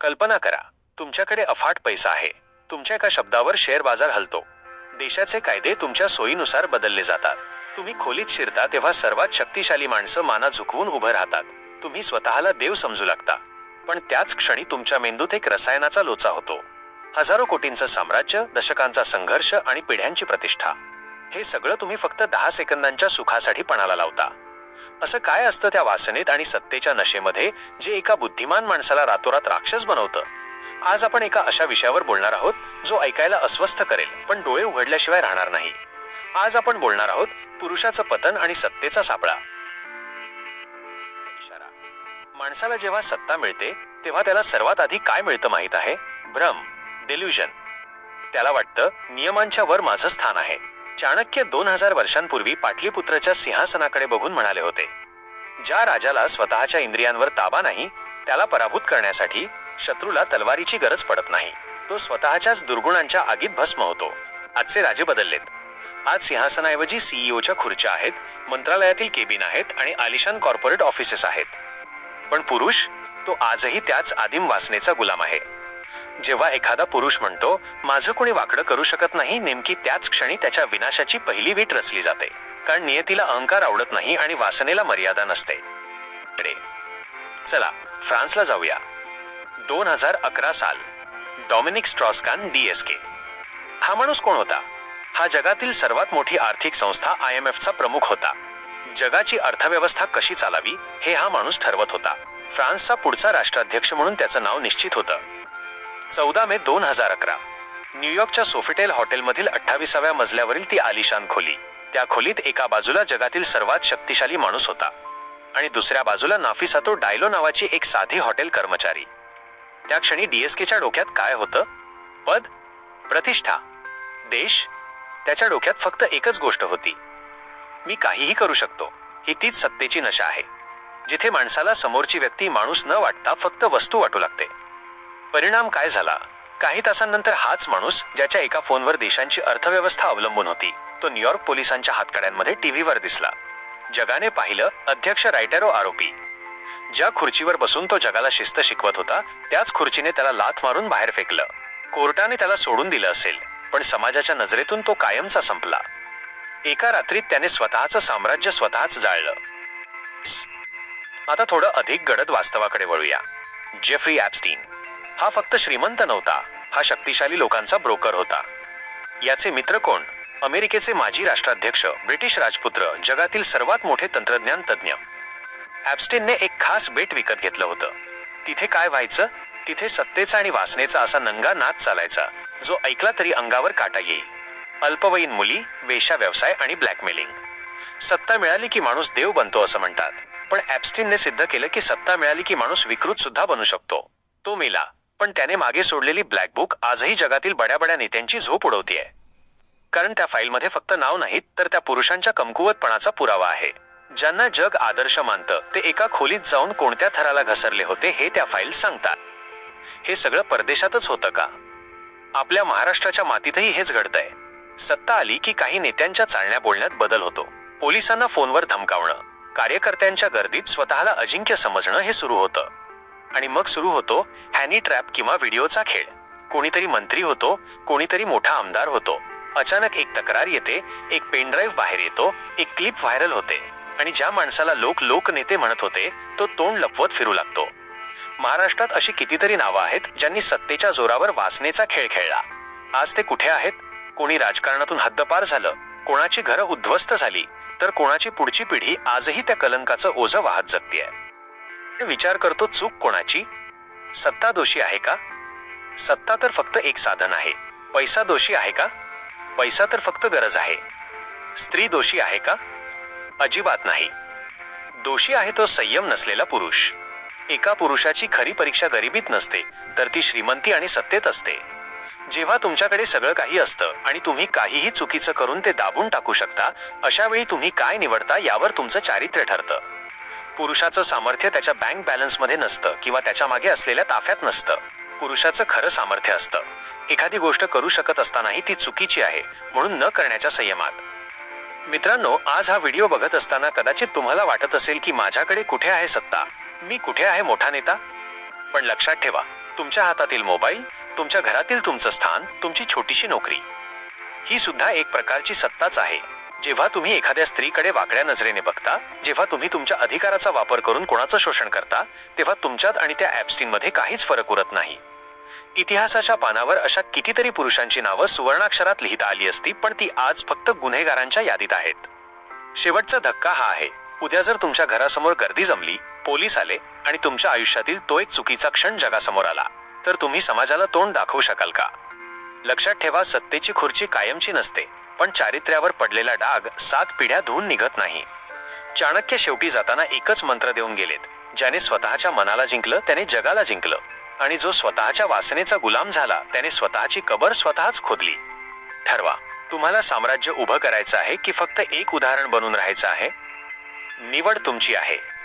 कल्पना करा तुमच्याकडे अफाट पैसा आहे. तुमच्या एका शब्दावर शेअर बाजार हलतो. देशाचे कायदे तुमच्या सोयीनुसार बदलले जातात. तुम्ही खोलीत शिरता तेव्हा सर्वात शक्तिशाली माणसं माना झुकवून उभं राहतात. तुम्ही स्वतःला देव समजू लागता. पण त्याच क्षणी तुमच्या मेंदूत एक रसायनाचा लोचा होतो. हजारो कोटींचं साम्राज्य दशकांचा संघर्ष आणि पिढ्यांची प्रतिष्ठा. हे सगळं तुम्ही फक्त दहा सेकंदांच्या सुखासाठी पणाला लावता. असं काय असतं त्या वासनेत आणि सत्तेच्या नशेमध्ये जे एका बुद्धिमान माणसाला रातोरात राक्षस बनवतं? आज आपण एका अशा विषयावर बोलणार आहोत जो ऐकायला अस्वस्थ करेल पण डोळे उघडल्याशिवाय राहणार नाही. आज आपण बोलणार आहोत पुरुषाचं पतन आणि सत्तेचा सापळा. इशारा. माणसाला जेव्हा सत्ता मिळते तेव्हा त्याला सर्वात आधी काय मिळतं माहीत आहे? भ्रम. डेल्युजन त्याला वाटतं नियमांच्या वर माझं स्थान आहे. चाणक्य दोन हजार वर्षांपूर्वी पाटलीपुत्राच्या सिंहासनाकडे बघून म्हणाले होते ज्या राजाला स्वतःच्या इंद्रियांवर ताबा नाही त्याला पराभूत करण्यासाठी शत्रूला तलवारीची गरज पडत नाही. तो स्वतःच्याच दुर्गुणांच्या आगीत भस्म होतो. आजचे राजे बदललेत. आज सिंहासनाऐवजी सीईओच्या खुर्च्या आहेत मंत्रालयातील केबिन आहेत आणि आलिशान कॉर्पोरेट ऑफिसेस आहेत. पण पुरुष तो आजही त्याच आदिम वासनेचा गुलाम आहे. जेव्हा एखादा पुरुष म्हणतो माझं कोणी वाकडं करू शकत नाही नेमकी त्याच क्षणी त्याच्या विनाशाची पहिली वीट रचली जाते. कारण नियतीला अहंकार आवडत नाही आणि वासनेला मर्यादा नसते. चला फ्रान्सला जाऊया. दोन हजार अकरा साल. डॉमिनिक स्ट्रॉस्कान डीएसके हा माणूस कोण होता? हा जगातील सर्वात मोठी आर्थिक संस्था आय एम एफचा प्रमुख होता. जगाची अर्थव्यवस्था कशी चालावी हे हा माणूस ठरवत होता. फ्रान्सचा पुढचा राष्ट्राध्यक्ष म्हणून त्याचं नाव निश्चित होतं. चौदा मे दोन हजार अकरा. न्यूयॉर्कच्या सोफिटेल हॉटेलमधील अठ्ठावीसाव्या मजल्यावरील ती आलिशान खोली. त्या खोलीत एका बाजूला जगातील सर्वात शक्तिशाली माणूस होता. आणि दुसऱ्या बाजूला नाफिसातो डायलो नावाची एक साधी हॉटेल कर्मचारी. त्या क्षणी डीएसकेच्या डोक्यात काय होतं? पद? प्रतिष्ठा? देश? त्याच्या डोक्यात फक्त एकच गोष्ट होती. मी काहीही करू शकतो ही तीच सत्तेची नशा आहे. जिथे माणसाला समोरची व्यक्ती माणूस न वाटता फक्त वस्तू वाटू लागते. परिणाम काय झाला? काही तासांनंतर हाच माणूस ज्याच्या एका फोनवर देशांची अर्थव्यवस्था अवलंबून होती तो न्यूयॉर्क पोलिसांच्या हातकड्यांमध्ये टीव्हीवर दिसला. जगाने पाहिलं अध्यक्ष रायटेरो आरोपी. ज्या खुर्चीवर बसून तो जगाला शिस्त शिकवत होता त्याच खुर्चीने त्याला लाथ मारून बाहेर फेकलं. कोर्टाने त्याला सोडून दिलं असेल पण समाजाच्या नजरेतून तो कायमचा संपला. एका रात्रीत त्याने स्वतःचं साम्राज्य स्वतःच जाळलं. आता थोडं अधिक गडद वास्तवाकडे वळूया. Jeffrey Epstein. हा फक्त श्रीमंत नव्हता. हा शक्तिशाली लोकांचा ब्रोकर होता. याचे मित्र कोण? अमेरिकेचे माजी राष्ट्राध्यक्ष ब्रिटिश राजपुत्र जगातील सर्वात मोठे तंत्रज्ञान तज्ज्ञ. ॲपस्टीनने एक खास बेट विकत घेतलं होतं. तिथे काय व्हायचं? तिथे सत्तेचा आणि वासनेचा असा नंगा नाच चालायचा जो ऐकला तरी अंगावर काटा येईल. अल्पवयीन मुली वेश्या व्यवसाय आणि ब्लॅकमेलिंग. सत्ता मिळाली की माणूस देव बनतो असं म्हणतात. पण ॲपस्टीनने सिद्ध केलं की सत्ता मिळाली की माणूस विकृत सुद्धा बनू शकतो. तो मेला. पण त्याने मागे सोडलेली ब्लॅकबुक आजही जगातील बड्या बड्या नेत्यांची झोप उडवतीये. कारण त्या फाईलमध्ये फक्त नाव नाहीत तर त्या पुरुषांच्या कमकुवतपणाचा पुरावा आहे. ज्यांना जग आदर्श मानतं ते एका खोलीत जाऊन कोणत्या थराला घसरले होते हे त्या फाईल सांगतात. हे सगळं परदेशातच होतं का? आपल्या महाराष्ट्राच्या मातीतही हेच घडतंय. सत्ता आली की काही नेत्यांच्या चालण्या बोलण्यात बदल होतो. पोलिसांना फोनवर धमकावणं कार्यकर्त्यांच्या गर्दीत स्वतःला अजिंक्य समजणं हे सुरू होतं. आणि मग सुरू होतो हॅनी ट्रॅप किंवा व्हिडिओचा खेळ. कोणीतरी मंत्री होतो कोणीतरी मोठा आमदार होतो. अचानक एक तक्रार येते एक पेनड्राईव्ह बाहेर येतो एक क्लिप व्हायरल होते. आणि ज्या माणसाला लोक लोकनेते म्हणत होते तो तोंड लपवत फिरू लागतो. महाराष्ट्रात अशी कितीतरी नावं आहेत ज्यांनी सत्तेच्या जोरावर वासनेचा खेळ खेळला. आज ते कुठे आहेत? कोणी राजकारणातून हद्दपार झालं? कोणाची घरं उद्ध्वस्त झाली? तर कोणाची पुढची पिढी आजही त्या कलंकाचं ओझं वाहत जगतीये. विचार करतो चूक कोणाची? सत्ता दोषी आहे का? सत्ता तर फक्त एक साधन आहे. पैसा दोषी आहे का? पैसा तर फक्त गरज आहे. स्त्री दोषी आहे का? अजिबात नाही. दोषी आहे तो संयम नसलेला पुरुष. एका पुरुषाची खरी परीक्षा गरिबीत नसते तर ती श्रीमंती आणि सत्तेत असते. जेव्हा तुमच्याकडे सगळं काही असतं आणि तुम्ही काहीही चुकीचं करून ते दाबून टाकू शकता अशा वेळी तुम्ही काय निवडता यावर तुमचं चारित्र्य ठरतं. पुरुषाचं सामर्थ्य त्याच्या बँक बॅलन्समध्ये नसतं किंवा त्याच्यामागे असलेल्या ताफ्यात नसतं. पुरुषाचं खरं सामर्थ्य असतं. एखादी गोष्ट करू शकत असतानाही ती चुकीची आहे म्हणून न करण्याच्या संयमात. मित्रांनो आज हा व्हिडिओ बघत असताना कदाचित तुम्हाला वाटत असेल की माझ्याकडे कुठे आहे सत्ता? मी कुठे आहे मोठा नेता? पण लक्षात ठेवा तुमच्या हातातील मोबाईल तुमच्या घरातील तुमचं स्थान तुमची छोटीशी नोकरी. ही सुद्धा एक प्रकारची सत्ताच आहे. जेव्हा तुम्ही एखाद्या स्त्रीकडे वाकड्या नजरेने बघता जेव्हा तुम्ही तुमच्या अधिकाराचा वापर करून कोणाचं शोषण करता तेव्हा तुमच्यात आणि त्या ॲपस्टीनमध्ये काहीच फरक उरत नाही. इतिहासाच्या पानावर अशा कितीतरी पुरुषांची नावं सुवर्णाक्षरात लिहिता आली असती पण ती आज फक्त गुन्हेगारांच्या यादीत आहेत. शेवटचा धक्का हा आहे उद्या जर तुमच्या घरासमोर गर्दी जमली पोलीस आले आणि तुमच्या आयुष्यातील तो एक चुकीचा क्षण जगासमोर आला तर तुम्ही समाजाला तोंड दाखवू शकाल का? लक्षात ठेवा सत्तेची खुर्ची कायमची नसते. पण चारित्र्यावर पडलेला डाग सात पिढ्या धुवून निघत नाही. चाणक्य शेवटी जाताना एकच मंत्र देऊन गेलेत. ज्याने स्वतःच्या मनाला जिंकलं त्याने जगाला जिंकलं. आणि जो स्वतःच्या वासनेचा गुलाम झाला त्याने स्वतःची कबर स्वतःच खोदली. ठरवा तुम्हाला साम्राज्य उभं करायचं आहे की फक्त एक उदाहरण बनून राहायचं आहे? निवड तुमची आहे.